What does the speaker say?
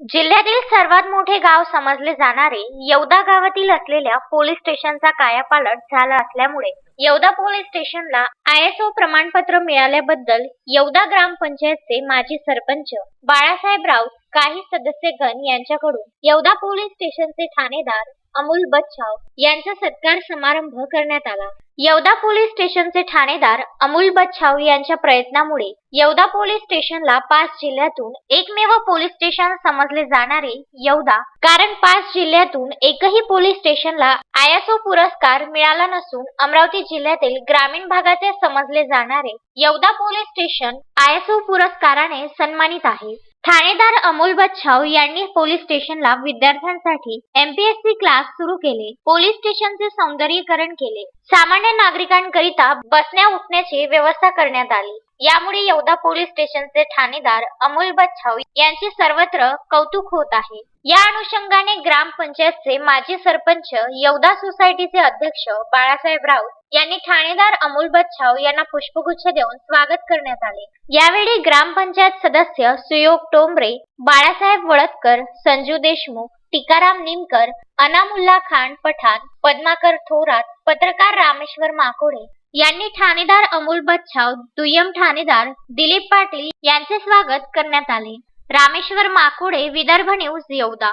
जिल्ह्यातील सर्वात मोठे गाव समजले जाणारे येवदा गावातील असलेल्या पोलीस स्टेशनचा कायापालट झाला असल्यामुळे येवदा पोलीस स्टेशनला आयएसओ प्रमाणपत्र मिळाल्याबद्दल येवदा ग्रामपंचायतचे माजी सरपंच बाळासाहेब राऊत काही सदस्यगण यांच्याकडून येवदा पोलीस स्टेशनचे ठाणेदार अमोल बच्छाव यांचा सत्कार समारंभ करण्यात आला. येवदा पोलीस स्टेशनचे ठाणेदार अमोल बच्छाव यांच्या प्रयत्नामुळे येवदा पोलीस स्टेशनला पाच जिल्ह्यातून एकमेव पोलीस स्टेशन समजले जाणारे येवदा कारण पाच जिल्ह्यातून एकही पोलीस स्टेशनला आयएसओ पुरस्कार मिळाला नसून अमरावती जिल्ह्यातील ग्रामीण भागाचे समजले जाणारे येवदा पोलीस स्टेशन आयएसओ पुरस्काराने सन्मानित आहे. ठाणेदार अमोल बच्छाव यांनी पोलीस स्टेशनला विद्यार्थ्यांसाठी एमपीएससी क्लास सुरू केले. पोलीस स्टेशनचे सौंदर्यीकरण केले. सामान्य नागरिकांकरिता बसण्या उठण्याची व्यवस्था करण्यात आली. यामुळे येवदा पोलीस स्टेशनचे ठाणेदार अमोल बच्छाव यांचे सर्वत्र कौतुक होत आहे. या अनुषंगाने ग्रामपंचायतचे माजी सरपंच येवदा सोसायटीचे अध्यक्ष बाळासाहेब राऊत यांनी ठाणेदार अमोल बच्छाव यांना पुष्पगुच्छ देऊन स्वागत करण्यात आले. यावेळी ग्रामपंचायत सदस्य सुयोग टोंबरे बाळासाहेब वळतकर संजू देशमुख टीकाराम निमकर अनामुल्ला खान पठाण पद्माकर थोरात पत्रकार रामेश्वर माकोडे यांनी ठाणेदार अमोल बच्छाव दुय्यम ठाणेदार दिलीप पाटील यांचे स्वागत करण्यात आले. रामेश्वर माकुडे विदर्भ न्यूज येवदा.